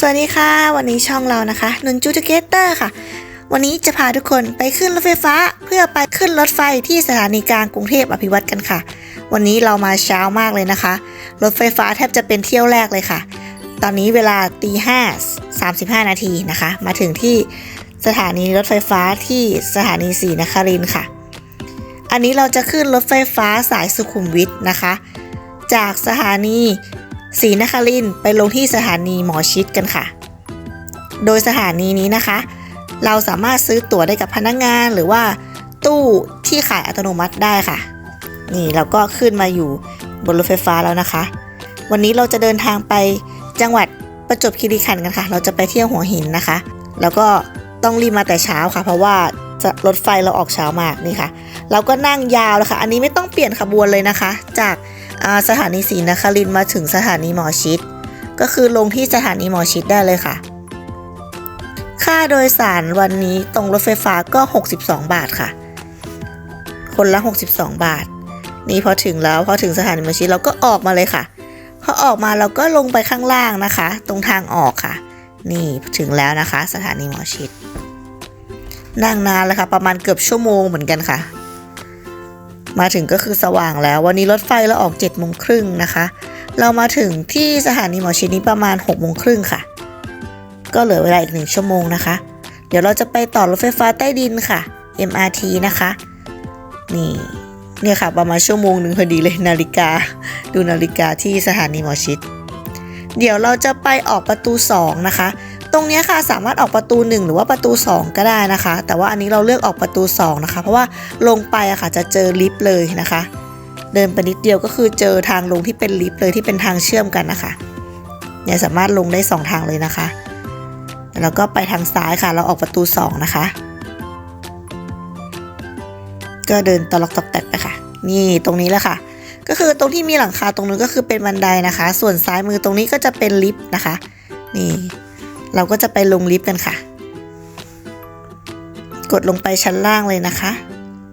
สวัสดีค่ะ วันนี้ช่องเรานะคะนุนจูเกเตอร์ค่ะ วันนี้จะพาทุกคนไปขึ้นรถไฟฟ้า เพื่อไปขึ้นรถไฟที่สถานีกลางกรุงเทพอภิวัตกันค่ะ วันนี้เรามาเช้ามากเลยนะคะ รถไฟฟ้าแทบจะเป็นเที่ยวแรกเลยค่ะ ตอนนี้เวลาตีห้าสามสิบห้านาทีนะคะ มาถึงที่สถานีรถไฟฟ้าที่สถานีสีนครินค่ะ อันนี้เราจะขึ้นรถไฟฟ้าสายสุขุมวิทนะคะ จากสถานี ศรีนครินไปลงที่สถานีหมอชิดกันค่ะ โดยสถานีนี้นะคะ เราสามารถซื้อตั๋วได้กับพนักงานหรือว่าตู้ที่ขายอัตโนมัติได้ค่ะ นี่เราก็ขึ้นมาอยู่บนรถไฟฟ้าแล้วนะคะ วันนี้เราจะเดินทางไปจังหวัดประจวบคีรีขันธ์กันค่ะ เราจะไปเที่ยวหัวหินนะคะ แล้วก็ต้องรีบมาแต่เช้าค่ะ เพราะว่ารถไฟเราออกเช้ามากนี่ค่ะ เราก็นั่งยาวแล้วค่ะ อันนี้ไม่ต้องเปลี่ยนขบวนเลยนะคะ จาก สถานีศรีนครินมาถึงสถานีหมอชิด ก็คือลงที่สถานีหมอชิดได้เลยค่ะ ค่าโดยสารวันนี้ตรงรถไฟฟ้าก็ 62 บาทค่ะ คนละ 62 บาท นี่พอถึงแล้วพอถึงสถานีหมอชิดเราก็ออกมาเลยค่ะพอออกมาเราก็ลงไปข้างล่างนะคะ ตรงทางออกค่ะ นี่ถึงแล้วนะคะ สถานีหมอชิดนั่งนานเลยค่ะ ประมาณเกือบชั่วโมงเหมือนกันค่ะ มาถึงก็คือสว่างแล้ว วันนี้รถไฟเราออก7จ็ดโมงครึ่งนะคะ เรามาถึงที่สถานีหมอชิดนี้ประมาณ6กโมงครึ่งค่ะ ก็เหลือเวลาอีกหนึ่งชั่วโมงนะคะ เดี๋ยวเราจะไปต่อรถไฟฟ้าใต้ดินค่ะ MRT นะคะ นี่เนี่ยค่ะประมาณชั่วโมงหนึ่งพอดีเลยนาฬิกา ดูนาฬิกาที่สถานีหมอชิด เดี๋ยวเราจะไปออกประตู 2 นะคะ รงนี้ค่ะสามารถออกประตู 1 หรือว่าประตู 2 ก็ได้นะคะ แต่ว่าอันนี้เราเลือกออกประตู 2 นะคะ เพราะว่าลงไปอะค่ะจะเจอลิฟต์เลยนะคะ เดินไปนิดเดียวก็คือเจอทางลงที่เป็นลิฟต์เลยที่เป็นทางเชื่อมกันนะคะเนี่ยสามารถลงได้ 2 ทางเลยนะคะ แล้วก็ไปทางซ้ายค่ะ เราออกประตู 2 นะคะ ก็เดินตลอกตอกแตกไปค่ะ นี่ตรงนี้แหละค่ะ ก็คือตรงที่มีหลังคาตรงนู้นก็คือเป็นบันไดนะคะ ส่วนซ้ายมือตรงนี้ก็จะเป็นลิฟต์นะคะ นี่ เราก็จะไปลงลิฟต์กันค่ะ กดลงไปชั้นล่างเลยนะคะ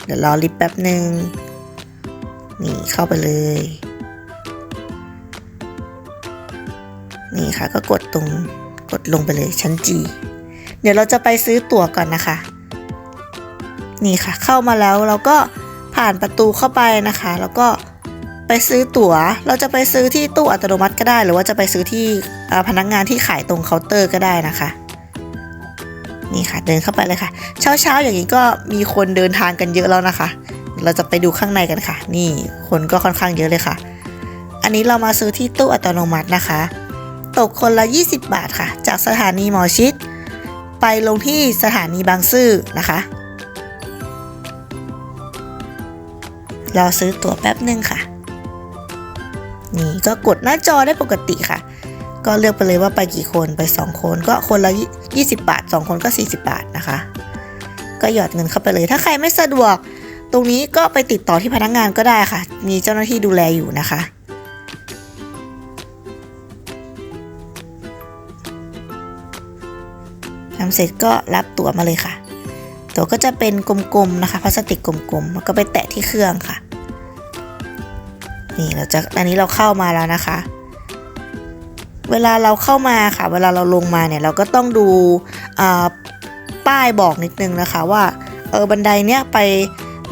เดี๋ยวรอลิฟต์แป๊บหนึ่งนี่เข้าไปเลย นี่ค่ะก็กดตรงกดลงไปเลยชั้นจีเดี๋ยวเราจะไปซื้อตั๋วก่อนนะคะ นี่ค่ะเข้ามาแล้วเราก็ผ่านประตูเข้าไปนะคะ แล้วก็ ไปซื้อตั๋ว เราจะไปซื้อที่ตู้อัตโนมัติก็ได้ หรือว่าจะไปซื้อที่พนักงานที่ขายตรงเคาน์เตอร์ก็ได้นะคะ นี่ค่ะเดินเข้าไปเลยค่ะ เช้าเช้าๆอย่างนี้ก็มีคนเดินทางกันเยอะแล้วนะคะเดี๋ยวเราจะไปดูข้างในกันค่ะ นี่คนก็ค่อนข้างเยอะเลยค่ะ อันนี้เรามาซื้อที่ตู้อัตโนมัตินะคะ ตกคนละ 20 บาทค่ะ จากสถานีหมอชิด ไปลงที่สถานีบางซื่อนะคะรอซื้อตั๋วแป๊บหนึ่งค่ะ นี่ก็กดหน้าจอได้ปกติค่ะ ก็เลือกไปเลยว่าไปกี่คนไป 2 คน ก็คนละ 20 บาท 2 คนก็ 40 บาทนะคะ ก็หยอดเงินเข้าไปเลย ถ้าใครไม่สะดวก ตรงนี้ก็ไปติดต่อที่พนักงานก็ได้ค่ะ มีเจ้าหน้าที่ดูแลอยู่นะคะทำเสร็จก็รับตั๋วมาเลยค่ะ ตั๋วก็จะเป็นกลมๆนะคะพลาสติกกลมๆแล้วก็ไปแตะที่เครื่องค่ะ นี่เราจะอันนี้เราเข้ามาแล้วนะคะ เวลาเราเข้ามาค่ะ เวลาเราลงมาเนี่ยเราก็ต้องดูป้ายบอกนิดนึงนะคะว่าเออบันไดเนี้ยไป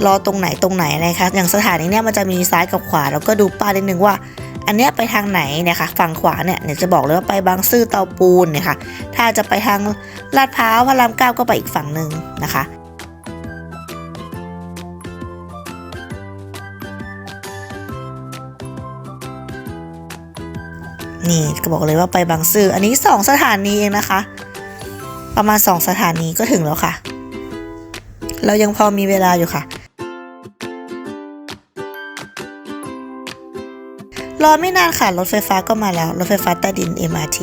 รอตรงไหนตรงไหนนะคะอย่างสถานีเนี้ยมันจะมีซ้ายกับขวาแล้วก็ดูป้ายนิดนึงว่า อันเนี้ยไปทางไหนเนี่ยค่ะฝั่งขวาเนี่ยเนี่ยจะบอกเลยว่าไปบางซื่อเตาปูนเนี่ยค่ะถ้าจะไปทางลาดพร้าวพระรามเก้าก็ไปอีกฝั่งหนึ่งนะคะ นี่ก็บอกเลยว่าไปบางซื่ออันนี้สองสถานีเองนะคะ ประมาณสองสถานีก็ถึงแล้วค่ะ เรายังพอมีเวลาอยู่ค่ะรอไม่นานค่ะ รถไฟฟ้าก็มาแล้ว รถไฟฟ้าใต้ดิน MRT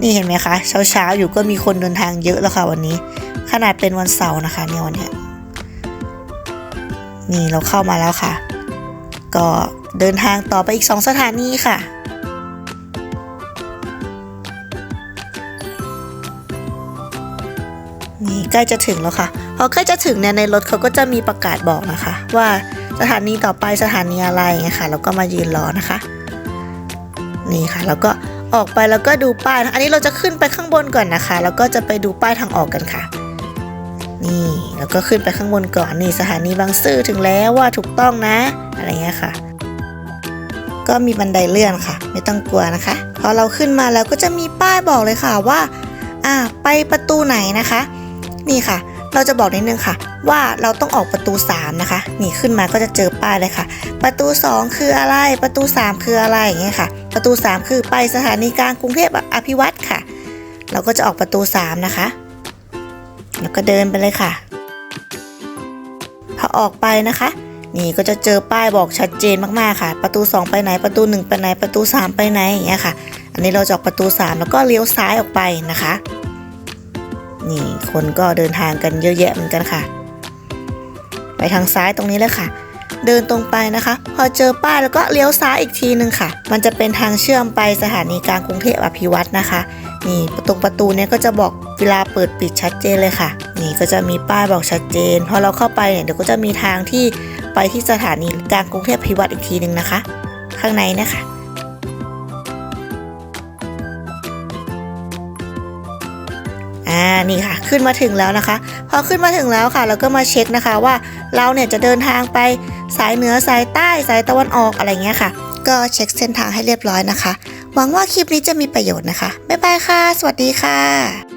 นี่เห็นไหมคะเช้าๆอยู่ก็มีคนเดินทางเยอะแล้วค่ะวันนี้ ขนาดเป็นวันเสาร์นะคะเนี่ยวันนี้นี่เราเข้ามาแล้วค่ะ ก็เดินทางต่อไปอีก 2 สถานีค่ะ ใกล้จะถึงแล้วค่ะ พอใกล้จะถึงเนี่ยในรถเขาก็จะมีประกาศบอกนะคะ ว่าสถานีต่อไปสถานีอะไรเงี้ยค่ะแล้วก็มายืนรอนะคะ นี่ค่ะ แล้วก็ออกไปแล้วก็ดูป้าย อันนี้เราจะขึ้นไปข้างบนก่อนนะคะ แล้วก็จะไปดูป้ายทางออกกันค่ะ นี่แล้วก็ขึ้นไปข้างบนก่อนนี่สถานีบางซื่อถึงแล้วว่าถูกต้องนะ อะไรเงี้ยค่ะ ก็มีบันไดเลื่อนค่ะ ไม่ต้องกลัวนะคะ พอเราขึ้นมาแล้วก็จะมีป้ายบอกเลยค่ะว่าอ่าไปประตูไหนนะคะ นี่ค่ะ เราจะบอกนิดนึงค่ะ ว่าเราต้องออกประตู 3 นะคะ นี่ขึ้นมาก็จะเจอป้ายเลยค่ะ ประตู 2 คืออะไร ประตู 3 คืออะไรอย่างเงี้ยค่ะ ประตู 3 คือไปสถานีกลางกรุงเทพอภิวัตรค่ะ เราก็จะออกประตู 3 นะคะ แล้วก็เดินไปเลยค่ะ พอออกไปนะคะนี่ก็จะเจอป้ายบอกชัดเจนมากๆค่ะ ประตู 2 ไปไหนประตู 1 ไปไหนประตู 3 ไปไหนอย่างเงี้ยค่ะ อันนี้เราจะออกประตู 3 แล้วก็เลี้ยวซ้ายออกไปนะคะ นี่ คนก็เดินทางกันเยอะแยะเหมือนกันค่ะ ไปทางซ้ายตรงนี้เลยค่ะ เดินตรงไปนะคะ พอเจอป้ายแล้วก็เลี้ยวซ้ายอีกทีหนึ่งค่ะ มันจะเป็นทางเชื่อมไปสถานีกลางกรุงเทพอภิวัตรนะคะ นี่ตรงประตูเนี้ยก็จะบอกเวลาเปิดปิดชัดเจนเลยค่ะ นี่ก็จะมีป้ายบอกชัดเจน พอเราเข้าไปเนี่ยเดี๋ยวก็จะมีทางที่ไปที่สถานีกลางกรุงเทพอภิวัตรอีกทีหนึ่งนะคะ ข้างในนะคะ อ่านี่ค่ะ ขึ้นมาถึงแล้วนะคะ พอขึ้นมาถึงแล้วค่ะ เราก็มาเช็คนะคะว่าเราเนี่ยจะเดินทางไปสายเหนือสายใต้สายตะวันออกอะไรเงี้ยค่ะ ก็เช็คเส้นทางให้เรียบร้อยนะคะ หวังว่าคลิปนี้จะมีประโยชน์นะคะบ๊ายบายค่ะ สวัสดีค่ะ